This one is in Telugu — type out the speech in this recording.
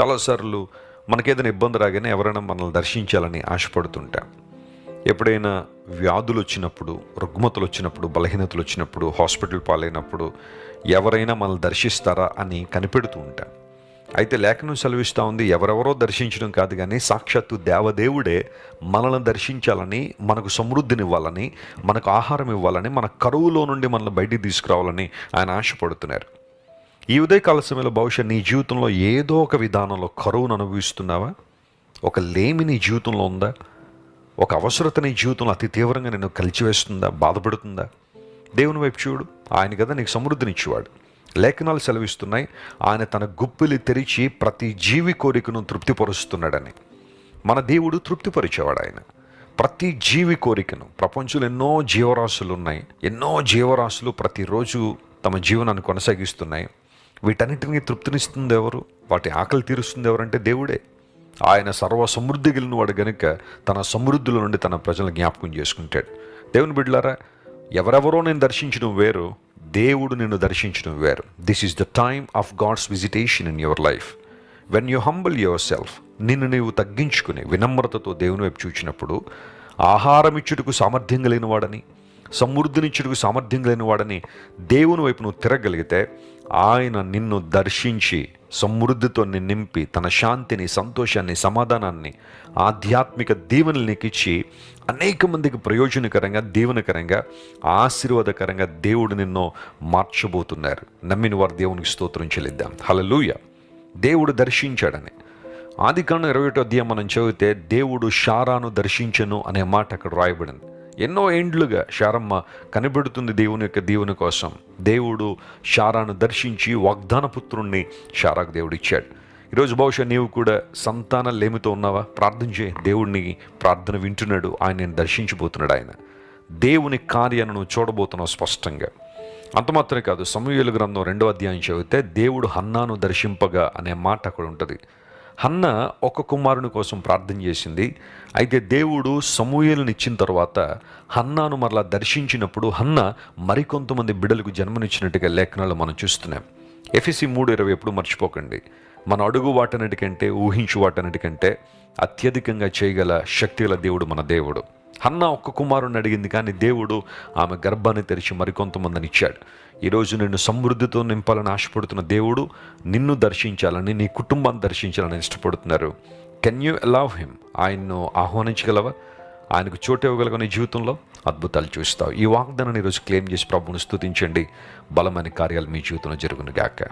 చాలాసార్లు మనకేదైనా ఇబ్బంది రాగానే ఎవరైనా మనల్ని దర్శించాలని ఆశపడుతుంటాం. ఎప్పుడైనా వ్యాధులు వచ్చినప్పుడు రుగ్మతలు వచ్చినప్పుడు బలహీనతలు వచ్చినప్పుడు హాస్పిటల్ పాలైనప్పుడు ఎవరైనా మనల్ని దర్శిస్తారా అని కనిపెడుతూ ఉంటాం. అయితే లేఖనం సెలవిస్తూ ఉంది ఎవరెవరో దర్శించడం కాదు కానీ సాక్షాత్తు దేవదేవుడే మనల్ని దర్శించాలని మనకు సమృద్ధినివ్వాలని మనకు ఆహారం ఇవ్వాలని మన కరువులో నుండి మనల్ని బయటికి తీసుకురావాలని ఆయన ఆశపడుతున్నారు. ఈ ఉదయకాల సమయంలో బహుశా నీ జీవితంలో ఏదో ఒక విధానంలో కరువును అనుభవిస్తున్నావా? ఒక లేమి నీ జీవితంలో ఉందా? ఒక అవసరత నీ జీవితంలో అతి తీవ్రంగా నిన్ను కలిచివేస్తుందా? బాధపడుతుందా? దేవుని వైపు చూడు. ఆయన కదా నీకు సమృద్ధినిచ్చేవాడు. లేఖనాలు సెలవిస్తున్నాయి. ఆయన తన గుప్పిలి తెరిచి ప్రతి జీవి కోరికను తృప్తిపరుస్తున్నాడని. మన దేవుడు తృప్తిపరిచేవాడు ఆయన. ప్రతి జీవి కోరికను. ప్రపంచంలో ఎన్నో జీవరాశులు ఉన్నాయి. ఎన్నో జీవరాశులు ప్రతిరోజు తమ జీవనాన్ని కొనసాగిస్తున్నాయి. వీటన్నిటిని తృప్తినిస్తుంది ఎవరు? వాటి ఆకలి తీరుస్తుంది ఎవరంటే దేవుడే. ఆయన సర్వ సమృద్ధి గెలిన వాడు గనుక తన సమృద్ధుల నుండి తన ప్రజలను జ్ఞాపకం చేసుకుంటాడు. దేవుని బిడ్డలారా ఎవరెవరో నేను దర్శించడం వేరు దేవుడు నిన్ను దర్శించడం వేరు. This is the time of God's visitation in your life when you humble yourself నిన్ను నీవు తగ్గించుకుని వినమ్రతతో దేవుని వైపు చూచినప్పుడు ఆహారం ఇచ్చుటకు సామర్థ్యం కలిగిన వాడని సమృద్ధినిచ్చుటకు సామర్థ్యం కలిగిన వాడని దేవుని వైపు నువ్వు తిరగలిగితే ఆయన నిన్ను దర్శించి సమృద్ధితో నింపి తన శాంతిని సంతోషాన్ని సమాధానాన్ని ఆధ్యాత్మిక దీవెనలు నీకిచ్చి ఇచ్చి అనేక మందికి ప్రయోజనకరంగా దీవెనకరంగా ఆశీర్వాదకరంగా దేవుడు నిన్ను మార్చబోతున్నారు. నమ్మిన వారు దేవునికి స్తోత్రం చెల్లిద్దాం. హలలుయ దేవుడు దర్శించాడని. ఆది కాండం ఇరవై ఒకటో అధ్యాయం మనం చదివితే దేవుడు షారాను దర్శించను అనే మాట అక్కడ రాయబడింది. ఎన్నో ఏండ్లుగా శారమ్మ కనిపెడుతుంది దేవుని యొక్క దేవుని కోసం. దేవుడు శారాను దర్శించి వాగ్దాన పుత్రుణ్ణి షారాకు దేవుడు ఇచ్చాడు ఈరోజు బహుశా నీవు కూడా సంతాన లేమితో ఉన్నావా? ప్రార్థన చేయి. దేవుడిని ప్రార్థన వింటున్నాడు. ఆయన నేను దర్శించబోతున్నాడు ఆయన. దేవుని కార్యాన్ని నువ్వు చూడబోతున్నావు స్పష్టంగా. అంత మాత్రమే కాదు సమూహల గ్రంథం రెండో అధ్యాయం చదివితే దేవుడు హన్నాను దర్శింపగా అనే మాట అక్కడ ఉంటుంది. హన్న ఒక కుమారుని కోసం ప్రార్థన చేసింది. అయితే దేవుడు సమూహలను ఇచ్చిన తర్వాత హన్నాను మరలా దర్శించినప్పుడు హన్న మరికొంతమంది బిడలకు జన్మనిచ్చినట్టుగా లేఖనాలు మనం చూస్తున్నాం. ఎఫ్ఎసి మూడు ఇరవై ఎప్పుడు మర్చిపోకండి. మన అడుగు వాటన్నిటికంటే ఊహించు వాటన్నిటికంటే అత్యధికంగా చేయగల శక్తిగల దేవుడు మన దేవుడు. అన్న ఒక్క కుమారుని అడిగింది కానీ దేవుడు ఆమె గర్భాన్ని తెరిచి మరికొంతమందిని ఇచ్చాడు. ఈరోజు నిన్ను సమృద్ధితో నింపాలని ఆశపడుతున్న దేవుడు నిన్ను దర్శించాలని నీ కుటుంబాన్ని దర్శించాలని ఇష్టపడుతున్నారు. కెన్ యూ అలౌవ్ హిమ్ ఆయన్ను ఆహ్వానించగలవా? ఆయనకు చోటు ఇవ్వగలగా నీ జీవితంలో అద్భుతాలు చూస్తావు. ఈ వాగ్దానాన్ని ఈరోజు క్లెయిమ్ చేసి ప్రభువును స్థుతించండి బలమైన కార్యాలు మీ జీవితంలో జరుగును గాక